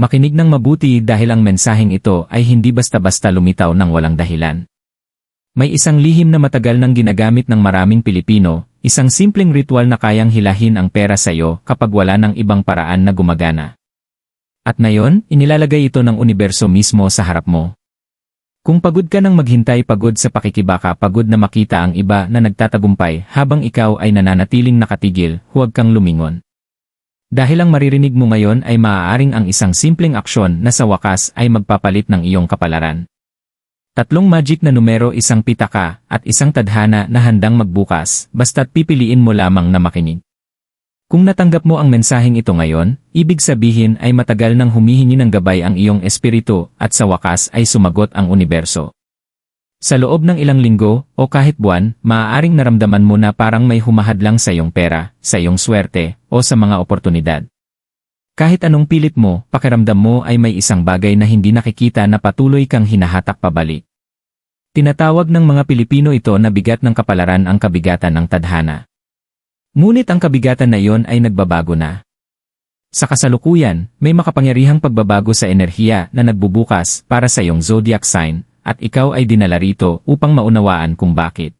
Makinig ng mabuti dahil ang mensaheng ito ay hindi basta-basta lumitaw ng walang dahilan. May isang lihim na matagal nang ginagamit ng maraming Pilipino, isang simpleng ritual na kayang hilahin ang pera sa iyo kapag wala ng ibang paraan na gumagana. At ngayon, inilalagay ito ng universo mismo sa harap mo. Kung pagod ka ng maghintay pagod sa pakikibaka pagod na makita ang iba na nagtatagumpay habang ikaw ay nananatiling nakatigil, huwag kang lumingon. Dahil ang maririnig mo ngayon ay maaaring ang isang simpleng aksyon na sa wakas ay magpapalit ng iyong kapalaran. Tatlong magic na numero isang pitaka at isang tadhana na handang magbukas basta't pipiliin mo lamang na makinig. Kung natanggap mo ang mensaheng ito ngayon, ibig sabihin ay matagal nang humihingi ng gabay ang iyong espiritu at sa wakas ay sumagot ang universo. Sa loob ng ilang linggo o kahit buwan, maaaring naramdaman mo na parang may humahadlang sa iyong pera, sa iyong swerte, o sa mga oportunidad. Kahit anong pilit mo, pakiramdam mo ay may isang bagay na hindi nakikita na patuloy kang hinahatak pabalik. Tinatawag ng mga Pilipino ito na bigat ng kapalaran ang kabigatan ng tadhana. Ngunit ang kabigatan na iyon ay nagbabago na. Sa kasalukuyan, may makapangyarihang pagbabago sa enerhiya na nagbubukas para sa iyong zodiac sign, at ikaw ay dinala rito upang maunawaan kung bakit.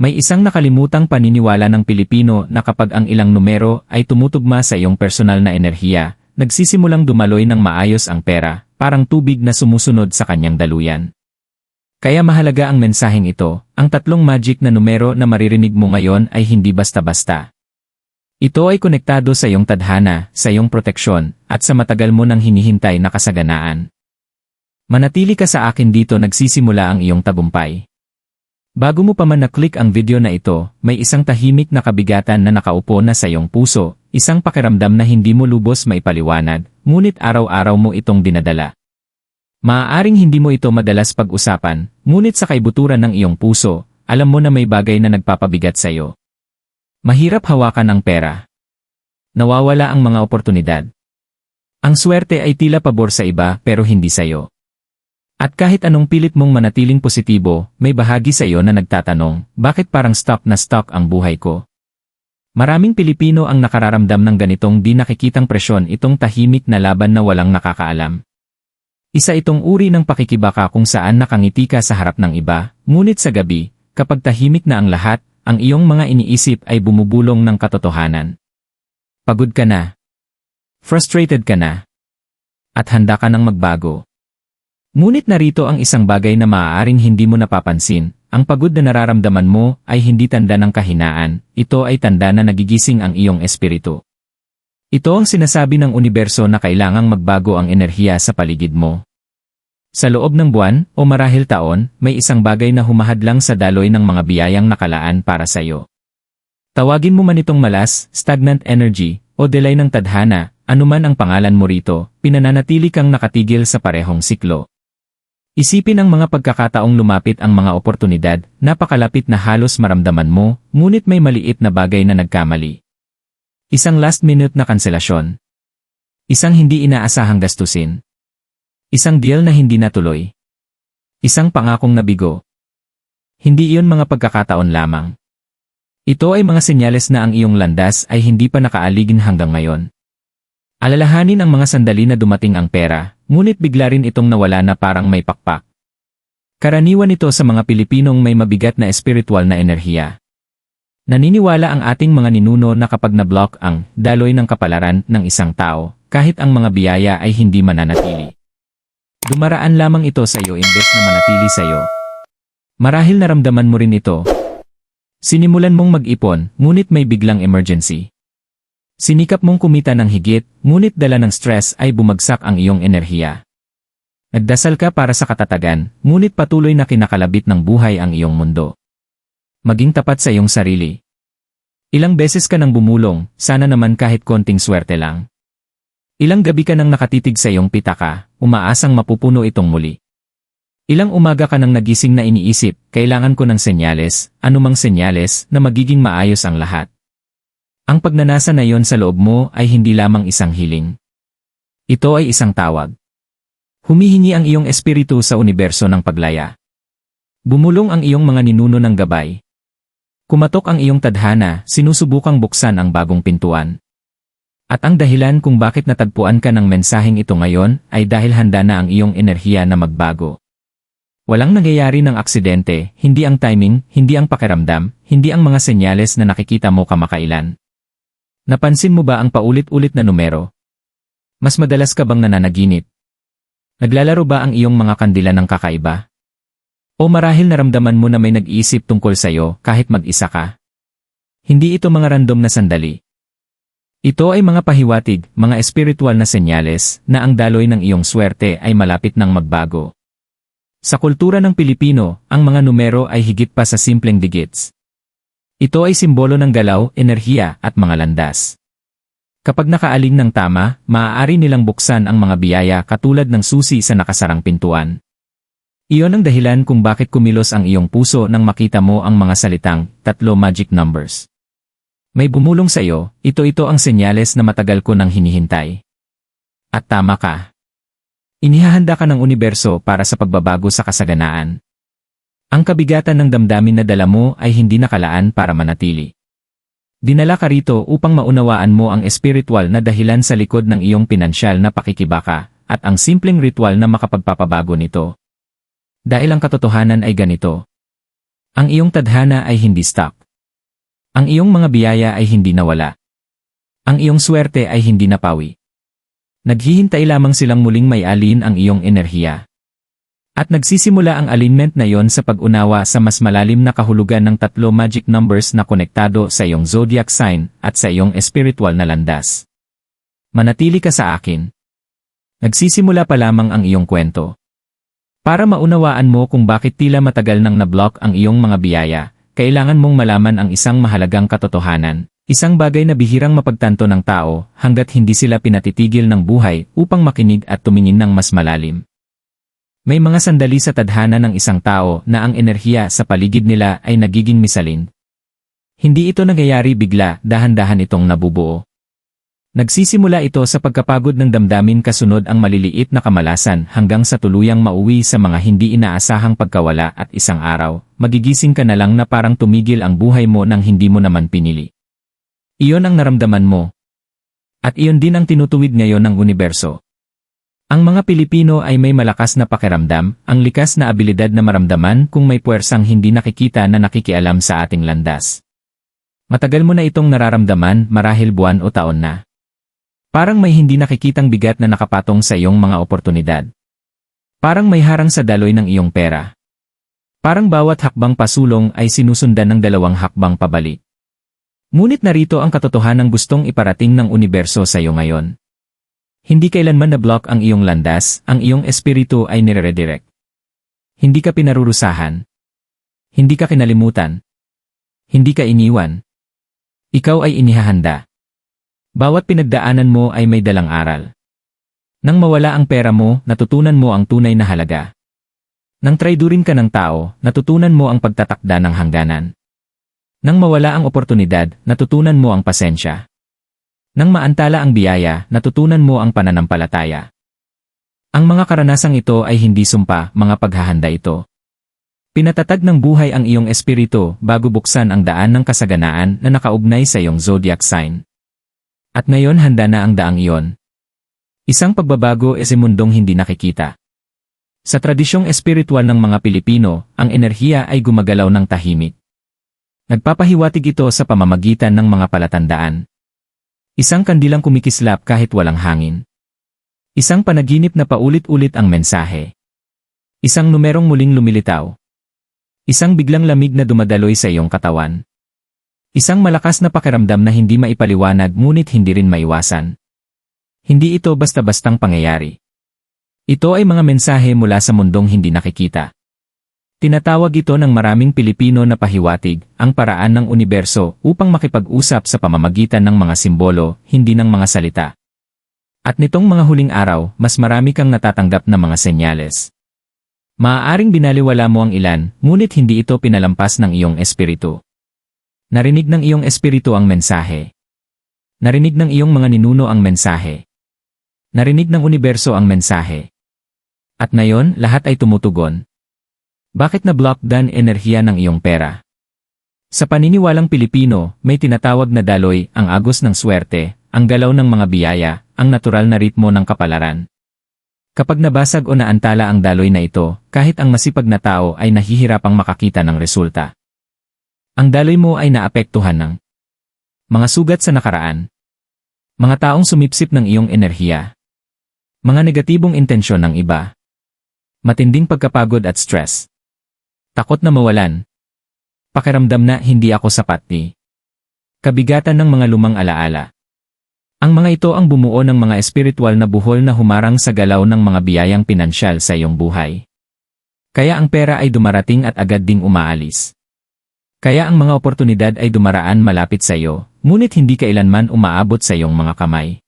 May isang nakalimutang paniniwala ng Pilipino na kapag ang ilang numero ay tumutugma sa iyong personal na enerhiya, nagsisimulang dumaloy ng maayos ang pera, parang tubig na sumusunod sa kanyang daluyan. Kaya mahalaga ang mensaheng ito, ang tatlong magic na numero na maririnig mo ngayon ay hindi basta-basta. Ito ay konektado sa iyong tadhana, sa iyong proteksyon, at sa matagal mo nang hinihintay na kasaganaan. Manatili ka sa akin dito nagsisimula ang iyong tagumpay. Bago mo pa man na-click ang video na ito, may isang tahimik na kabigatan na nakaupo na sa iyong puso, isang pakiramdam na hindi mo lubos maipaliwanag, ngunit araw-araw mo itong dinadala. Maaaring hindi mo ito madalas pag-usapan, ngunit sa kaibuturan ng iyong puso, alam mo na may bagay na nagpapabigat sa iyo. Mahirap hawakan ang pera. Nawawala ang mga oportunidad. Ang swerte ay tila pabor sa iba pero hindi sa iyo. At kahit anong pilit mong manatiling positibo, may bahagi sa iyo na nagtatanong, bakit parang stock na stock ang buhay ko? Maraming Pilipino ang nakararamdam ng ganitong di nakikitang presyon itong tahimik na laban na walang nakakaalam. Isa itong uri ng pakikibaka kung saan nakangiti ka sa harap ng iba, ngunit sa gabi, kapag tahimik na ang lahat, ang iyong mga iniisip ay bumubulong ng katotohanan. Pagod ka na. Frustrated ka na. At handa ka ng magbago. Ngunit narito ang isang bagay na maaaring hindi mo napapansin, ang pagod na nararamdaman mo ay hindi tanda ng kahinaan, ito ay tanda na nagigising ang iyong espiritu. Ito ang sinasabi ng universo na kailangang magbago ang enerhiya sa paligid mo. Sa loob ng buwan o marahil taon, may isang bagay na humahadlang sa daloy ng mga biyayang nakalaan para sa iyo. Tawagin mo man itong malas, stagnant energy, o delay ng tadhana, anuman ang pangalan mo rito, pinananatili kang nakatigil sa parehong siklo. Isipin ang mga pagkakataong lumapit ang mga oportunidad, napakalapit na halos maramdaman mo, ngunit may maliit na bagay na nagkamali. Isang last minute na kanselasyon. Isang hindi inaasahang gastusin. Isang deal na hindi natuloy. Isang pangakong nabigo. Hindi iyon mga pagkakataon lamang. Ito ay mga senyales na ang iyong landas ay hindi pa nakaaligin hanggang ngayon. Alalahanin ang mga sandali na dumating ang pera, ngunit bigla rin itong nawala na parang may pakpak. Karaniwan ito sa mga Pilipinong may mabigat na espiritual na enerhiya. Naniniwala ang ating mga ninuno na kapag na-block ang daloy ng kapalaran ng isang tao, kahit ang mga biyaya ay hindi mananatili. Dumaraan lamang ito sa iyo imbes na manatili sa iyo. Marahil naramdaman mo rin ito. Sinimulan mong mag-ipon, ngunit may biglang emergency. Sinikap mong kumita ng higit, ngunit dala ng stress ay bumagsak ang iyong enerhiya. Nagdasal ka para sa katatagan, ngunit patuloy na kinakalabit ng buhay ang iyong mundo. Maging tapat sa iyong sarili. Ilang beses ka nang bumulong, sana naman kahit konting swerte lang. Ilang gabi ka nang nakatitig sa iyong pitaka, umaasang mapupuno itong muli. Ilang umaga ka nang nagising na iniisip, kailangan ko ng senyales, anumang senyales, na magiging maayos ang lahat. Ang pagnanasa na yon sa loob mo ay hindi lamang isang hiling. Ito ay isang tawag. Humihingi ang iyong espiritu sa universo ng paglaya. Bumulong ang iyong mga ninuno ng gabay, Kumatok ang iyong tadhana, sinusubukang buksan ang bagong pintuan. At ang dahilan kung bakit natagpuan ka ng mensaheng ito ngayon ay dahil handa na ang iyong enerhiya na magbago. Walang nangyayari ng aksidente, hindi ang timing, hindi ang pakiramdam, hindi ang mga senyales na nakikita mo kamakailan. Napansin mo ba ang paulit-ulit na numero? Mas madalas ka bang nananaginip? Naglalaro ba ang iyong mga kandila ng kakaiba? O marahil naramdaman mo na may nag-iisip tungkol sa'yo kahit mag-isa ka? Hindi ito mga random na sandali. Ito ay mga pahiwatig, mga espiritual na senyales na ang daloy ng iyong swerte ay malapit ng magbago. Sa kultura ng Pilipino, ang mga numero ay higit pa sa simpleng digits. Ito ay simbolo ng galaw, enerhiya at mga landas. Kapag nakaaling ng tama, maaari nilang buksan ang mga biyaya katulad ng susi sa nakasarang pintuan. Iyon ang dahilan kung bakit kumilos ang iyong puso nang makita mo ang mga salitang tatlo magic numbers. May bumulong sa iyo, ito-ito ang senyales na matagal ko nang hinihintay. At tama ka. Inihahanda ka ng universo para sa pagbabago sa kasaganaan. Ang kabigatan ng damdamin na dala mo ay hindi nakalaan para manatili. Dinala ka rito upang maunawaan mo ang espiritual na dahilan sa likod ng iyong pinansyal na pakikibaka at ang simpleng ritual na makapagpapabago nito. Dahil ang katotohanan ay ganito. Ang iyong tadhana ay hindi stock. Ang iyong mga biyaya ay hindi nawala. Ang iyong swerte ay hindi napawi. Naghihintay lamang silang muling may alin ang iyong enerhiya. At nagsisimula ang alignment na yon sa pag-unawa sa mas malalim na kahulugan ng tatlo magic numbers na konektado sa iyong zodiac sign at sa iyong espiritual na landas. Manatili ka sa akin. Nagsisimula pa lamang ang iyong kwento. Para maunawaan mo kung bakit tila matagal nang na-block ang iyong mga biyaya, kailangan mong malaman ang isang mahalagang katotohanan. Isang bagay na bihirang mapagtanto ng tao hanggat hindi sila pinatitigil ng buhay upang makinig at tumingin ng mas malalim. May mga sandali sa tadhana ng isang tao na ang enerhiya sa paligid nila ay nagiging misalin. Hindi ito nangyayari bigla, dahan-dahan itong nabubuo. Nagsisimula ito sa pagkapagod ng damdamin kasunod ang maliliit na kamalasan hanggang sa tuluyang mauwi sa mga hindi inaasahang pagkawala at isang araw, magigising ka na lang na parang tumigil ang buhay mo nang hindi mo naman pinili. Iyon ang naramdaman mo. At iyon din ang tinutuwid ngayon ng universo. Ang mga Pilipino ay may malakas na pakiramdam, ang likas na abilidad na maramdaman kung may puwersang hindi nakikita na nakikialam sa ating landas. Matagal mo na itong nararamdaman marahil buwan o taon na. Parang may hindi nakikitang bigat na nakapatong sa iyong mga oportunidad. Parang may harang sa daloy ng iyong pera. Parang bawat hakbang pasulong ay sinusundan ng dalawang hakbang pabalik. Ngunit narito ang katotohanan gustong iparating ng universo sa iyo ngayon. Hindi kailanman na-block ang iyong landas, ang iyong espiritu ay nire-redirect. Hindi ka pinarurusahan. Hindi ka kinalimutan. Hindi ka iniwan. Ikaw ay inihahanda. Bawat pinagdaanan mo ay may dalang aral. Nang mawala ang pera mo, natutunan mo ang tunay na halaga. Nang traidurin ka ng tao, natutunan mo ang pagtatakda ng hangganan. Nang mawala ang oportunidad, natutunan mo ang pasensya. Nang maantala ang biyaya, natutunan mo ang pananampalataya. Ang mga karanasang ito ay hindi sumpa, mga paghahanda ito. Pinatatag ng buhay ang iyong espiritu bago buksan ang daan ng kasaganaan na nakaugnay sa iyong zodiac sign. At ngayon handa na ang daang iyon. Isang pagbabago e mundong hindi nakikita. Sa tradisyong espiritual ng mga Pilipino, ang enerhiya ay gumagalaw ng tahimik. Nagpapahiwatig ito sa pamamagitan ng mga palatandaan. Isang kandilang kumikislap kahit walang hangin. Isang panaginip na paulit-ulit ang mensahe. Isang numerong muling lumilitaw. Isang biglang lamig na dumadaloy sa iyong katawan. Isang malakas na pakiramdam na hindi maipaliwanag ngunit hindi rin maiwasan. Hindi ito basta-bastang pangyayari. Ito ay mga mensahe mula sa mundong hindi nakikita. Tinatawag ito ng maraming Pilipino na pahiwatig, ang paraan ng universo upang makipag-usap sa pamamagitan ng mga simbolo, hindi ng mga salita. At nitong mga huling araw, mas marami kang natatanggap na mga senyales. Maaaring binaliwala mo ang ilan, ngunit hindi ito pinalampas ng iyong espiritu. Narinig ng iyong espiritu ang mensahe. Narinig ng iyong mga ninuno ang mensahe. Narinig ng universo ang mensahe. At ngayon, lahat ay tumutugon. Bakit na-block dan enerhiya ng iyong pera? Sa paniniwalang Pilipino, may tinatawag na daloy, ang agos ng swerte, ang galaw ng mga biyaya, ang natural na ritmo ng kapalaran. Kapag nabasag o naantala ang daloy na ito, kahit ang masipag na tao ay nahihirapang makakita ng resulta. Ang daloy mo ay naapektuhan ng mga sugat sa nakaraan, mga taong sumipsip ng iyong enerhiya, mga negatibong intensyon ng iba, matinding pagkapagod at stress, takot na mawalan, pakiramdam na hindi ako sapat ni, kabigatan ng mga lumang alaala. Ang mga ito ang bumuo ng mga espiritual na buhol na humarang sa galaw ng mga biyayang pinansyal sa iyong buhay. Kaya ang pera ay dumarating at agad ding umaalis. Kaya ang mga oportunidad ay dumaraan malapit sa iyo, ngunit hindi kailanman umaabot sa iyong mga kamay.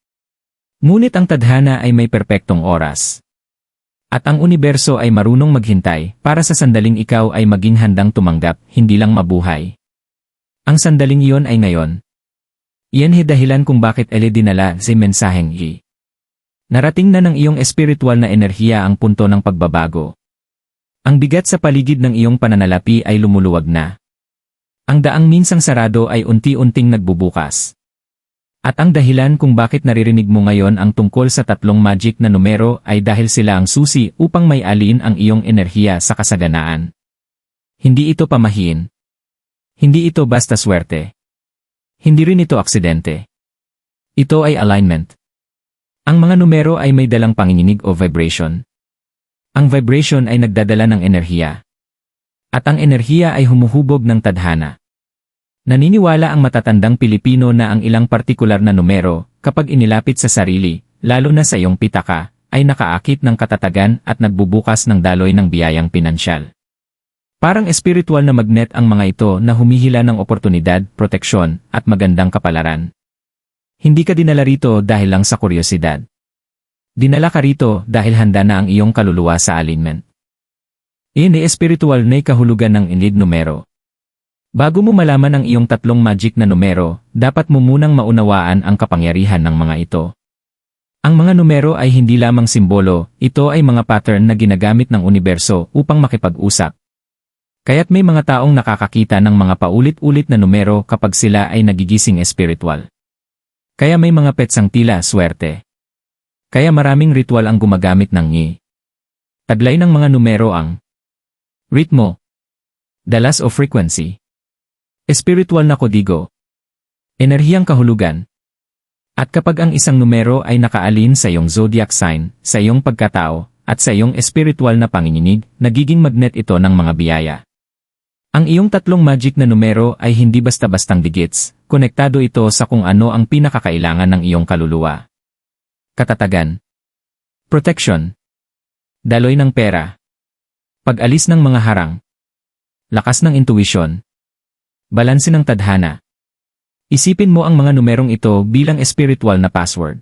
Ngunit ang tadhana ay may perpektong oras. At ang universo ay marunong maghintay para sa sandaling ikaw ay maging handang tumanggap, hindi lang mabuhay. Ang sandaling iyon ay ngayon, Iyan he dahilan kung bakit ele dinala si mensaheng i. Narating na ng iyong espiritual na enerhiya ang punto ng pagbabago. Ang bigat sa paligid ng iyong pananalapi ay lumuluwag na. Ang daang minsang sarado ay unti-unting nagbubukas. At ang dahilan kung bakit naririnig mo ngayon ang tungkol sa tatlong magic na numero ay dahil sila ang susi upang may alin ang iyong enerhiya sa kasaganaan. Hindi ito pamahin. Hindi ito basta swerte. Hindi rin ito aksidente. Ito ay alignment. Ang mga numero ay may dalang panginginig o vibration. Ang vibration ay nagdadala ng enerhiya. At ang enerhiya ay humuhubog ng tadhana. Naniniwala ang matatandang Pilipino na ang ilang partikular na numero, kapag inilapit sa sarili, lalo na sa iyong pitaka, ay nakaakit ng katatagan at nagbubukas ng daloy ng biyayang pinansyal. Parang espiritual na magnet ang mga ito na humihila ng oportunidad, proteksyon, at magandang kapalaran. Hindi ka dinala rito dahil lang sa kuryosidad. Dinala ka rito dahil handa na ang iyong kaluluwa sa alignment. Iyan ay espiritual na kahulugan ng inlead numero. Bago mo malaman ang iyong tatlong magic na numero, dapat mo munang maunawaan ang kapangyarihan ng mga ito. Ang mga numero ay hindi lamang simbolo, ito ay mga pattern na ginagamit ng universo upang makipag-usap, Kaya't may mga taong nakakakita ng mga paulit-ulit na numero kapag sila ay nagigising espiritual. Kaya may mga petsang tila swerte. Kaya maraming ritual ang gumagamit ng ngi. Taglay ng mga numero ang ritmo, dalas o frequency, espiritual na kodigo, enerhiyang kahulugan, at kapag ang isang numero ay nakaalin sa iyong zodiac sign, sa iyong pagkatao, at sa iyong espiritual na panginginig, nagiging magnet ito ng mga biyaya. Ang iyong tatlong magic na numero ay hindi basta-bastang digits, konektado ito sa kung ano ang pinakakailangan ng iyong kaluluwa. Katatagan. Protection. Daloy ng pera. Pag-alis ng mga harang. Lakas ng intuition Balanse ng tadhana Isipin mo ang mga numerong ito bilang spiritual na password.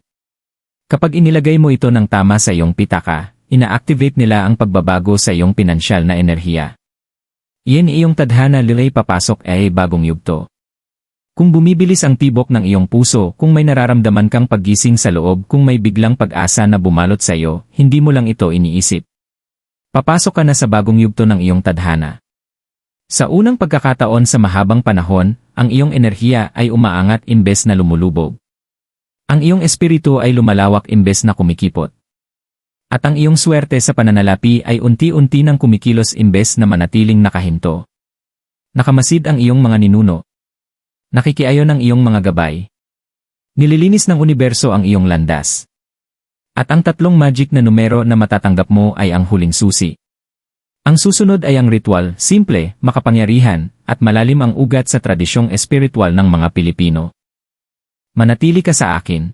Kapag inilagay mo ito ng tama sa iyong pitaka, ina-activate nila ang pagbabago sa iyong pinansyal na enerhiya. Yan iyong tadhana lilay papasok ay bagong yugto. Kung bumibilis ang tibok ng iyong puso, kung may nararamdaman kang paggising sa loob, kung may biglang pag-asa na bumalot sa iyo, hindi mo lang ito iniisip. Papasok ka na sa bagong yugto ng iyong tadhana. Sa unang pagkakataon sa mahabang panahon, ang iyong enerhiya ay umaangat imbes na lumulubog. Ang iyong espiritu ay lumalawak imbes na kumikipot. At ang iyong swerte sa pananalapi ay unti-unti nang kumikilos imbes na manatiling nakahinto. Nakamasid ang iyong mga ninuno. Nakikiayon ang iyong mga gabay. Nililinis ng universo ang iyong landas. At ang tatlong magic na numero na matatanggap mo ay ang huling susi. Ang susunod ay ang ritual, simple, makapangyarihan, at malalim ang ugat sa tradisyong espiritual ng mga Pilipino. Manatili ka sa akin.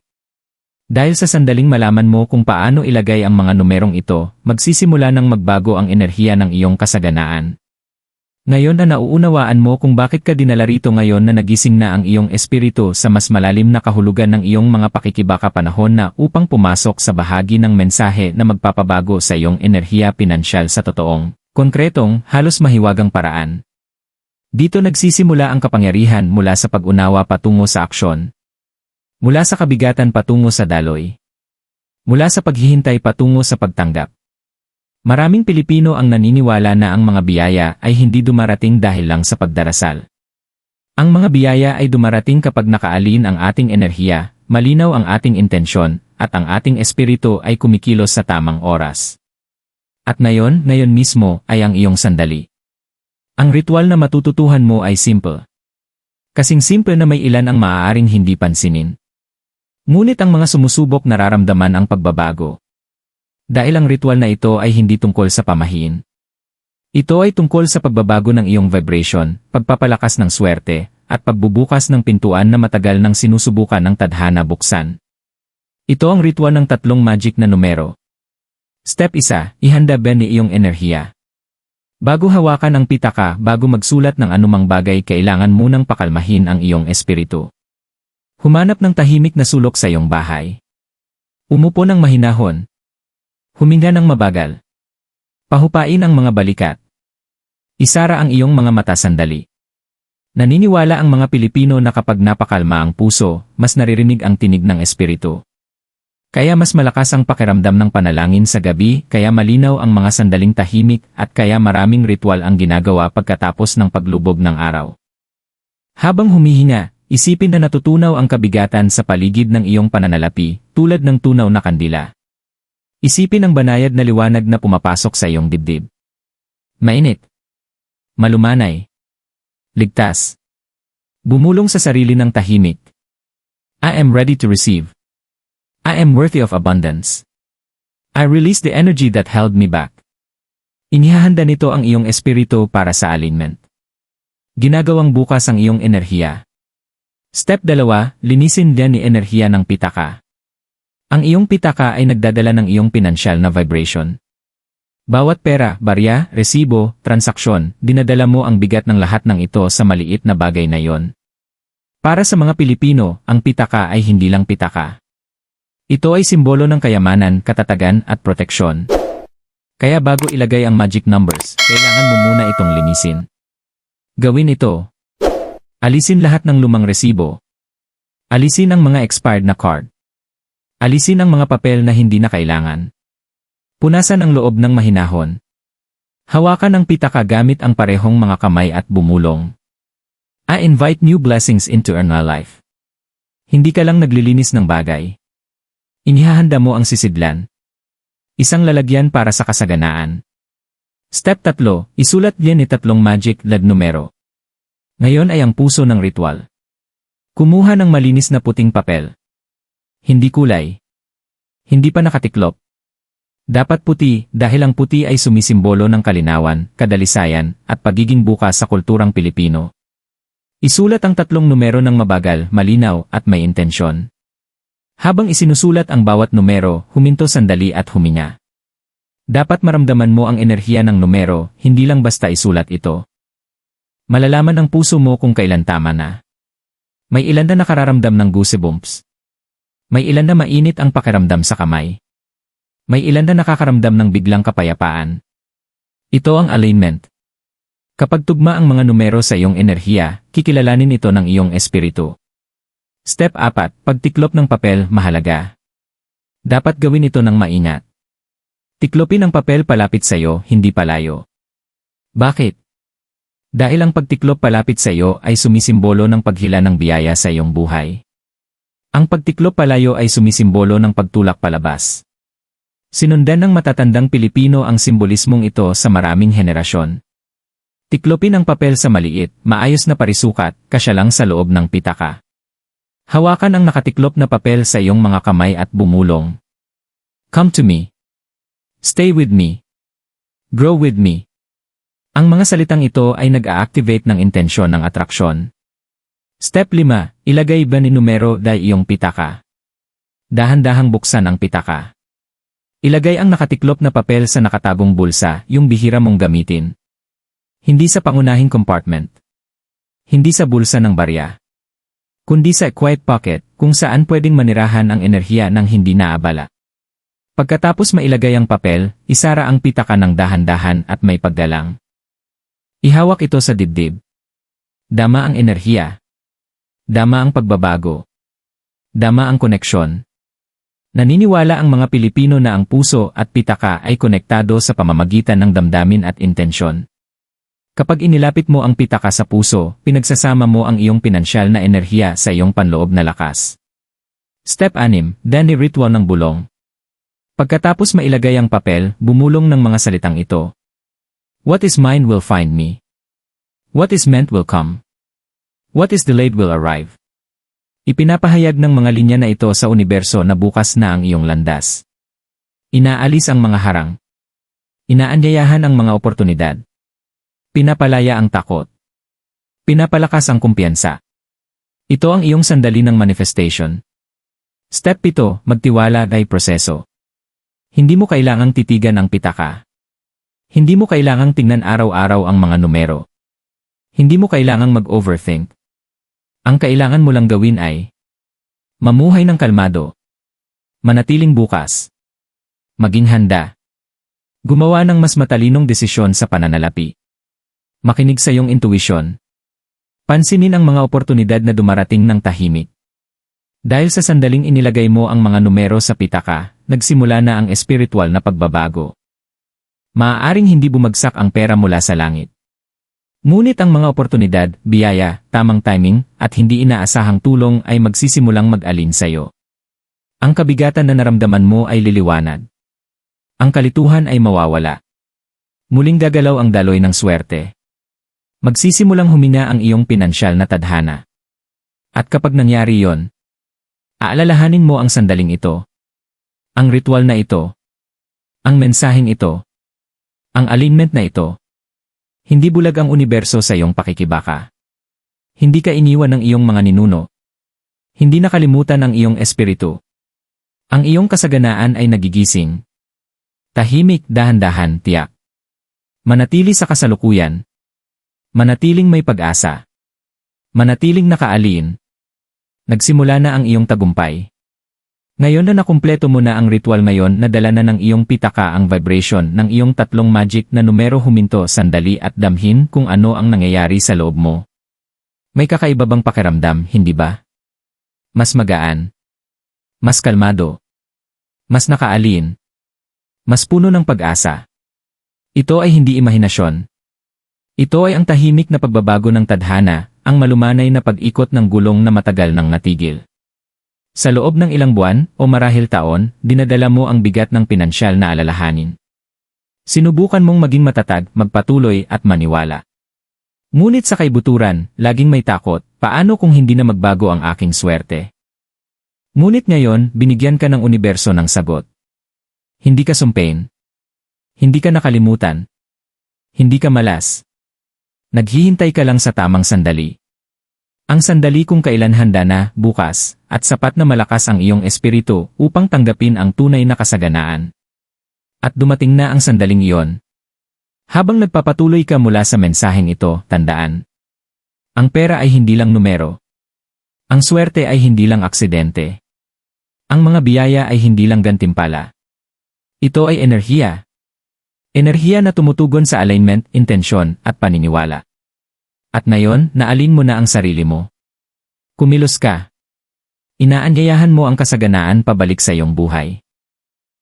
Dahil sa sandaling malaman mo kung paano ilagay ang mga numerong ito, magsisimula ng magbago ang enerhiya ng iyong kasaganaan. Ngayon na nauunawaan mo kung bakit ka dinala rito ngayon na nagising na ang iyong espiritu sa mas malalim na kahulugan ng iyong mga pakikibaka panahon na upang pumasok sa bahagi ng mensahe na magpapabago sa iyong enerhiya pinansyal sa totoong, konkretong, halos mahiwagang paraan. Dito nagsisimula ang kapangyarihan mula sa pag-unawa patungo sa aksyon, Mula sa kabigatan patungo sa daloy. Mula sa paghihintay patungo sa pagtanggap. Maraming Pilipino ang naniniwala na ang mga biyaya ay hindi dumarating dahil lang sa pagdarasal. Ang mga biyaya ay dumarating kapag nakaalin ang ating enerhiya, malinaw ang ating intensyon, at ang ating espiritu ay kumikilos sa tamang oras. At ngayon, ngayon mismo, ay ang iyong sandali. Ang ritual na matututuhan mo ay simple. Kasing simple na may ilan ang maaaring hindi pansinin. Ngunit ang mga sumusubok nararamdaman ang pagbabago. Dahil ang ritual na ito ay hindi tungkol sa pamahiin. Ito ay tungkol sa pagbabago ng iyong vibration, pagpapalakas ng swerte, at pagbubukas ng pintuan na matagal nang sinusubukan ng tadhana buksan. Ito ang ritual ng tatlong magic na numero. Step 1, ihanda ba ni iyong enerhiya. Bago hawakan ang pitaka, bago magsulat ng anumang bagay kailangan munang pakalmahin ang iyong espiritu. Humanap ng tahimik na sulok sa iyong bahay. Umupo ng mahinahon. Huminga ng mabagal. Pahupain ang mga balikat. Isara ang iyong mga mata sandali. Naniniwala ang mga Pilipino na kapag napakalma ang puso, mas naririnig ang tinig ng espiritu. Kaya mas malakas ang pakiramdam ng panalangin sa gabi, kaya malinaw ang mga sandaling tahimik, at kaya maraming ritual ang ginagawa pagkatapos ng paglubog ng araw. Habang humihinga, isipin na natutunaw ang kabigatan sa paligid ng iyong pananalapi, tulad ng tunaw na kandila. Isipin ang banayad na liwanag na pumapasok sa iyong dibdib. Mainit. Malumanay. Ligtas. Bumulong sa sarili ng tahimik. I am ready to receive. I am worthy of abundance. I release the energy that held me back. Inihahanda nito ang iyong espiritu para sa alignment. Ginagawang bukas ang iyong enerhiya. Step 2, linisin din ni enerhiya ng pitaka. Ang iyong pitaka ay nagdadala ng iyong pinansyal na vibration. Bawat pera, barya, resibo, transaksyon, dinadala mo ang bigat ng lahat ng ito sa maliit na bagay na yon. Para sa mga Pilipino, ang pitaka ay hindi lang pitaka. Ito ay simbolo ng kayamanan, katatagan at proteksyon. Kaya bago ilagay ang magic numbers, kailangan mo muna itong linisin. Gawin ito. Alisin lahat ng lumang resibo. Alisin ang mga expired na card. Alisin ang mga papel na hindi na kailangan. Punasan ang loob ng mahinahon. Hawakan ang pitaka gamit ang parehong mga kamay at bumulong. I invite new blessings into our life. Hindi ka lang naglilinis ng bagay. Inihahanda mo ang sisidlan. Isang lalagyan para sa kasaganaan. Step 3, isulat din ni tatlong magic lad numero. Ngayon ay ang puso ng ritual. Kumuha ng malinis na puting papel. Hindi kulay. Hindi pa nakatiklop. Dapat puti dahil ang puti ay sumisimbolo ng kalinawan, kadalisayan, at pagiging bukas sa kulturang Pilipino. Isulat ang tatlong numero ng mabagal, malinaw, at may intensyon. Habang isinusulat ang bawat numero, huminto sandali at huminga. Dapat maramdaman mo ang enerhiya ng numero, hindi lang basta isulat ito. Malalaman ang puso mo kung kailan tama na. May ilan na nakararamdam ng goosebumps. May ilan na mainit ang pakiramdam sa kamay. May ilan na nakakaramdam ng biglang kapayapaan. Ito ang alignment. Kapag tugma ang mga numero sa iyong enerhiya, kikilalanin ito ng iyong espiritu. Step 4, pagtiklop ng papel, mahalaga. Dapat gawin ito ng maingat. Tiklopin ang papel palapit sa iyo, hindi palayo. Bakit? Dahil ang pagtiklop palapit sa iyo ay sumisimbolo ng paghila ng biyaya sa iyong buhay. Ang pagtiklop palayo ay sumisimbolo ng pagtulak palabas. Sinundan ng matatandang Pilipino ang simbolismong ito sa maraming henerasyon. Tiklopin ang papel sa maliit, maayos na parisukat, kasya lang sa loob ng pitaka. Hawakan ang nakatiklop na papel sa iyong mga kamay at bumulong. Come to me. Stay with me. Grow with me. Ang mga salitang ito ay nag-a-activate ng intensyon ng atraksyon. Step 5. Ilagay ba ni numero dahil iyong pitaka? Dahan-dahang buksan ang pitaka. Ilagay ang nakatiklop na papel sa nakatagong bulsa, yung bihira mong gamitin. Hindi sa pangunahing compartment. Hindi sa bulsa ng barya. Kundi sa quiet pocket, kung saan pwedeng manirahan ang enerhiya ng hindi naabala. Pagkatapos mailagay ang papel, isara ang pitaka ng dahan-dahan at may pagdalang. Ihawak ito sa dibdib. Dama ang enerhiya. Dama ang pagbabago. Dama ang koneksyon. Naniniwala ang mga Pilipino na ang puso at pitaka ay konektado sa pamamagitan ng damdamin at intensyon. Kapag inilapit mo ang pitaka sa puso, pinagsasama mo ang iyong pinansyal na enerhiya sa iyong panloob na lakas. Step 6, Danny Ritual ng Bulong. Pagkatapos mailagay ang papel, bumulong ng mga salitang ito. What is mine will find me. What is meant will come. What is delayed will arrive. Ipinapahayag ng mga linya na ito sa universo na bukas na ang iyong landas. Inaalis ang mga harang. Inaanyayahan ang mga oportunidad. Pinapalaya ang takot. Pinapalakas ang kumpiyansa. Ito ang iyong sandali ng manifestation. Step 7, magtiwala ay proseso. Hindi mo kailangang titigan ang pitaka. Hindi mo kailangang tingnan araw-araw ang mga numero. Hindi mo kailangang mag-overthink. Ang kailangan mo lang gawin ay mamuhay ng kalmado, manatiling bukas, maging handa, gumawa ng mas matalinong desisyon sa pananalapi, makinig sa iyong intuition, pansinin ang mga oportunidad na dumarating ng tahimik. Dahil sa sandaling inilagay mo ang mga numero sa pitaka, nagsimula na ang espiritual na pagbabago. Maaaring hindi bumagsak ang pera mula sa langit. Ngunit ang mga oportunidad, biyaya, tamang timing, at hindi inaasahang tulong ay magsisimulang mag-alin sa iyo. Ang kabigatan na naramdaman mo ay liliwanag. Ang kalituhan ay mawawala. Muling gagalaw ang daloy ng swerte. Magsisimulang humina ang iyong pinansyal na tadhana. At kapag nangyari yon, aalalahanin mo ang sandaling ito. Ang ritual na ito. Ang mensaheng ito. Ang alignment na ito. Hindi bulag ang universo sa iyong pakikibaka. Hindi ka iniwan ng iyong mga ninuno. Hindi nakalimutan ang iyong espiritu. Ang iyong kasaganaan ay nagigising. Tahimik, dahan-dahan, tiyak. Manatili sa kasalukuyan. Manatiling may pag-asa. Manatiling nakaalin. Nagsimula na ang iyong tagumpay. Ngayon na nakumpleto mo na ang ritual ngayon na dala na ng iyong pitaka ang vibration ng iyong tatlong magic na numero huminto sandali at damhin kung ano ang nangyayari sa loob mo. May kakaiba bang pakiramdam, hindi ba? Mas magaan. Mas kalmado. Mas nakaalin. Mas puno ng pag-asa. Ito ay hindi imahinasyon. Ito ay ang tahimik na pagbabago ng tadhana, ang malumanay na pag-ikot ng gulong na matagal nang natigil. Sa loob ng ilang buwan o marahil taon, dinadala mo ang bigat ng pinansyal na alalahanin. Sinubukan mong maging matatag, magpatuloy at maniwala. Ngunit sa kaibuturan, laging may takot, paano kung hindi na magbago ang aking swerte? Ngunit ngayon, binigyan ka ng universo ng sagot. Hindi ka sumpain. Hindi ka nakalimutan. Hindi ka malas. Naghihintay ka lang sa tamang sandali. Ang sandali kung kailan handa na, bukas, at sapat na malakas ang iyong espiritu upang tanggapin ang tunay na kasaganaan. At dumating na ang sandaling iyon. Habang nagpapatuloy ka mula sa mensaheng ito, tandaan. Ang pera ay hindi lang numero. Ang swerte ay hindi lang aksidente. Ang mga biyaya ay hindi lang gantimpala. Ito ay enerhiya. Enerhiya na tumutugon sa alignment, intensyon, at paniniwala. At ngayon, naalin mo na ang sarili mo. Kumilos ka. Inaanyayahan mo ang kasaganaan pabalik sa iyong buhay.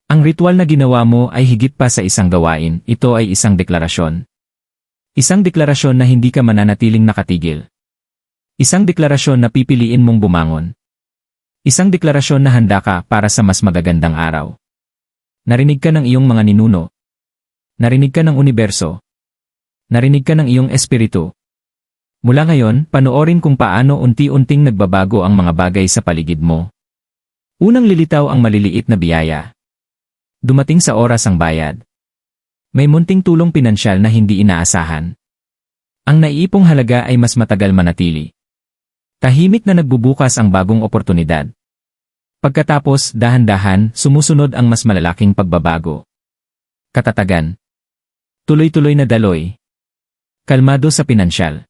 Ang ritual na ginawa mo ay higit pa sa isang gawain, ito ay isang deklarasyon. Isang deklarasyon na hindi ka mananatiling nakatigil. Isang deklarasyon na pipiliin mong bumangon. Isang deklarasyon na handa ka para sa mas magagandang araw. Narinig ka ng iyong mga ninuno. Narinig ka ng universo. Narinig ka ng iyong espiritu. Mula ngayon, panoorin kung paano unti-unting nagbabago ang mga bagay sa paligid mo. Unang lilitaw ang maliliit na biyaya. Dumating sa oras ang bayad. May munting tulong pinansyal na hindi inaasahan. Ang naiipong halaga ay mas matagal manatili. Tahimik na nagbubukas ang bagong oportunidad. Pagkatapos, dahan-dahan, sumusunod ang mas malalaking pagbabago. Katatagan. Tuloy-tuloy na daloy. Kalmado sa pinansyal.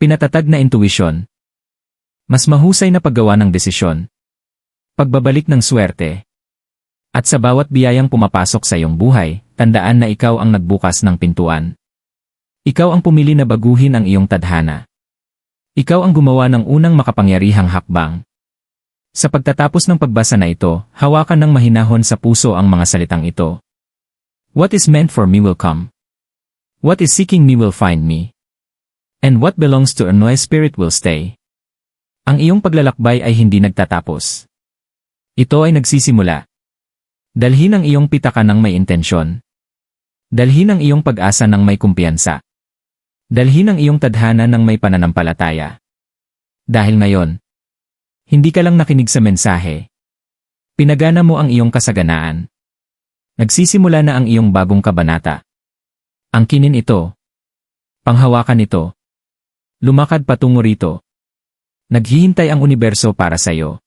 Pinatatag na intuisyon. Mas mahusay na paggawa ng desisyon. Pagbabalik ng swerte. At sa bawat biyayang pumapasok sa iyong buhay, tandaan na ikaw ang nagbukas ng pintuan. Ikaw ang pumili na baguhin ang iyong tadhana. Ikaw ang gumawa ng unang makapangyarihang hakbang. Sa pagtatapos ng pagbasa na ito, hawakan ng mahinahon sa puso ang mga salitang ito. What is meant for me will come. What is seeking me will find me. And what belongs to a Noe spirit will stay. Ang iyong paglalakbay ay hindi nagtatapos. Ito ay nagsisimula. Dalhin ang iyong pitaka ng may intensyon. Dalhin ang iyong pag-asa ng may kumpiyansa. Dalhin ang iyong tadhana ng may pananampalataya. Dahil ngayon, hindi ka lang nakinig sa mensahe. Pinagana mo ang iyong kasaganaan. Nagsisimula na ang iyong bagong kabanata. Angkinin ito. Panghawakan ito. Lumakad patungo rito. Naghihintay ang universo para sa iyo.